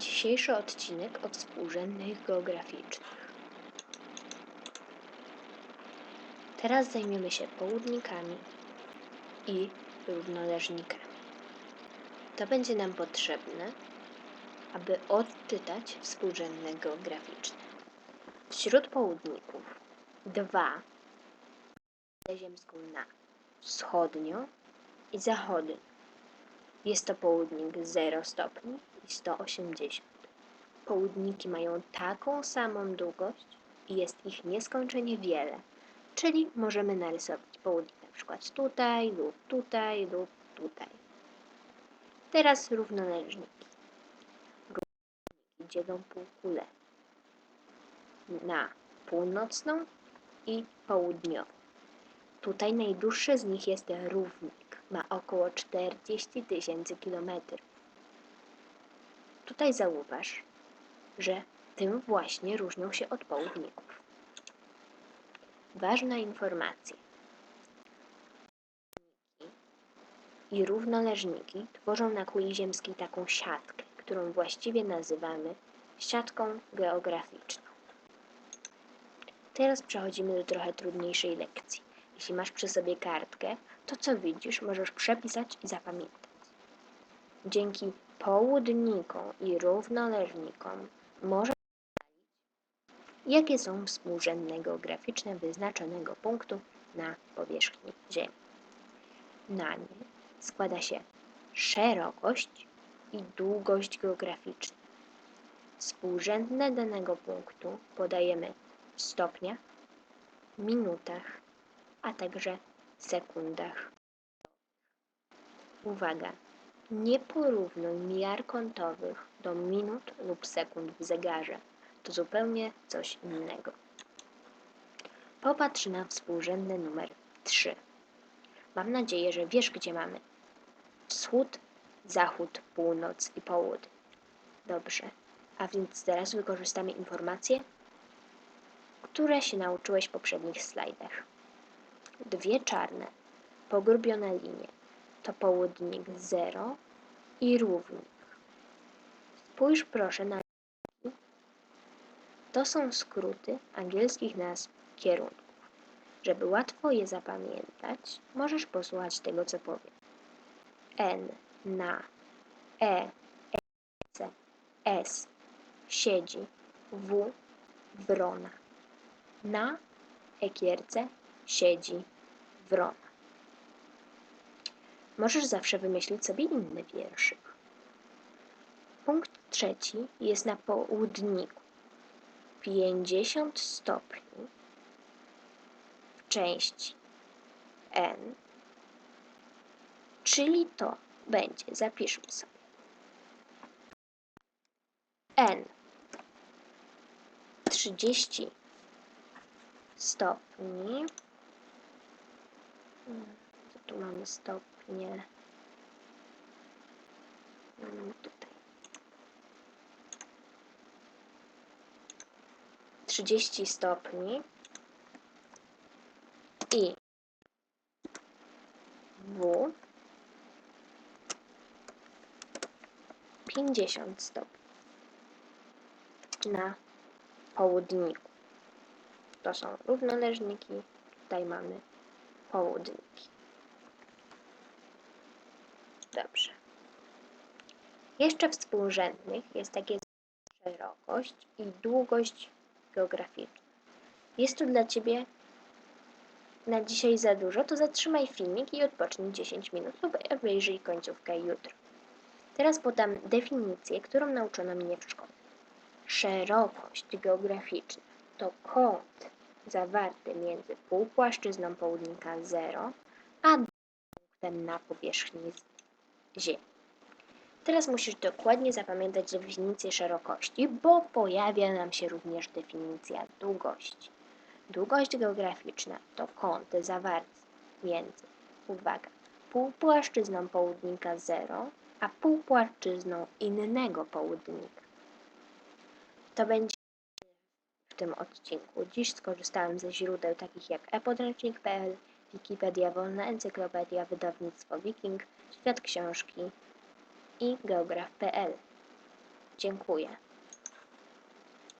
Dzisiejszy odcinek o współrzędnych geograficznych. Teraz zajmiemy się południkami i równoleżnikami. To będzie nam potrzebne, aby odczytać współrzędne geograficzne. Wśród południków dwa ziemską na wschodnio i zachodnio. Jest to południk 0 stopni i 180. Południki mają taką samą długość i jest ich nieskończenie wiele, czyli możemy narysować południk na przykład tutaj lub tutaj lub tutaj. Teraz równoleżniki. Równoleżniki dzielą półkulę na północną i południową. Tutaj najdłuższy z nich jest równik. Ma około 40 tysięcy kilometrów. Tutaj zauważ, że tym właśnie różnią się od południków. Ważna informacja. I równoleżniki tworzą na kuli ziemskiej taką siatkę, którą właściwie nazywamy siatką geograficzną. Teraz przechodzimy do trochę trudniejszej lekcji. Jeśli masz przy sobie kartkę, to co widzisz, możesz przepisać i zapamiętać. Dzięki południkom i równoleżnikom ustalić, jakie są współrzędne geograficzne wyznaczonego punktu na powierzchni Ziemi. Na nie składa się szerokość i długość geograficzna. Współrzędne danego punktu podajemy w stopniach, minutach, a także sekundach. Uwaga! Nie porównuj miar kątowych do minut lub sekund w zegarze. To zupełnie coś innego. Popatrz na współrzędny numer 3. Mam nadzieję, że wiesz, gdzie mamy wschód, zachód, północ i południe. Dobrze, a więc teraz wykorzystamy informacje, które się nauczyłeś w poprzednich slajdach. Dwie czarne, pogrubione linie to południk 0 i równik. Spójrz proszę na. To są skróty angielskich nazw kierunków. Żeby łatwo je zapamiętać, możesz posłuchać tego, co powiem. N, na, E, C, S, siedzi, W, wrona. Na ekierce siedzi wrona. Możesz zawsze wymyślić sobie inny wierszyk. Punkt trzeci jest na południku. 50 stopni w części n, czyli to będzie, zapiszmy sobie, n 30 stopni. Tu mamy stopnie? Mamy tutaj. 30 stopni i W 50 stopni na południku. To są równoleżniki, tutaj mamy południki. Dobrze. Jeszcze współrzędnych jest takie szerokość i długość geograficzna. Jest tu dla Ciebie na dzisiaj za dużo, to zatrzymaj filmik i odpocznij 10 minut lub obejrzyj końcówkę jutro. Teraz podam definicję, którą nauczono mnie w szkole. Szerokość geograficzna to kąt zawarty między półpłaszczyzną południka 0 a punktem na powierzchni Teraz musisz dokładnie zapamiętać definicję szerokości, bo pojawia nam się również definicja długości. Długość geograficzna to kąt zawarty między, uwaga, półpłaszczyzną południka 0 a półpłaszczyzną innego południka. To będzie w tym odcinku. Dziś skorzystałem ze źródeł takich jak epodręcznik.pl, Wikipedia Wolna Encyklopedia, Wydawnictwo Wiking, Świat Książki i Geograf.pl. Dziękuję.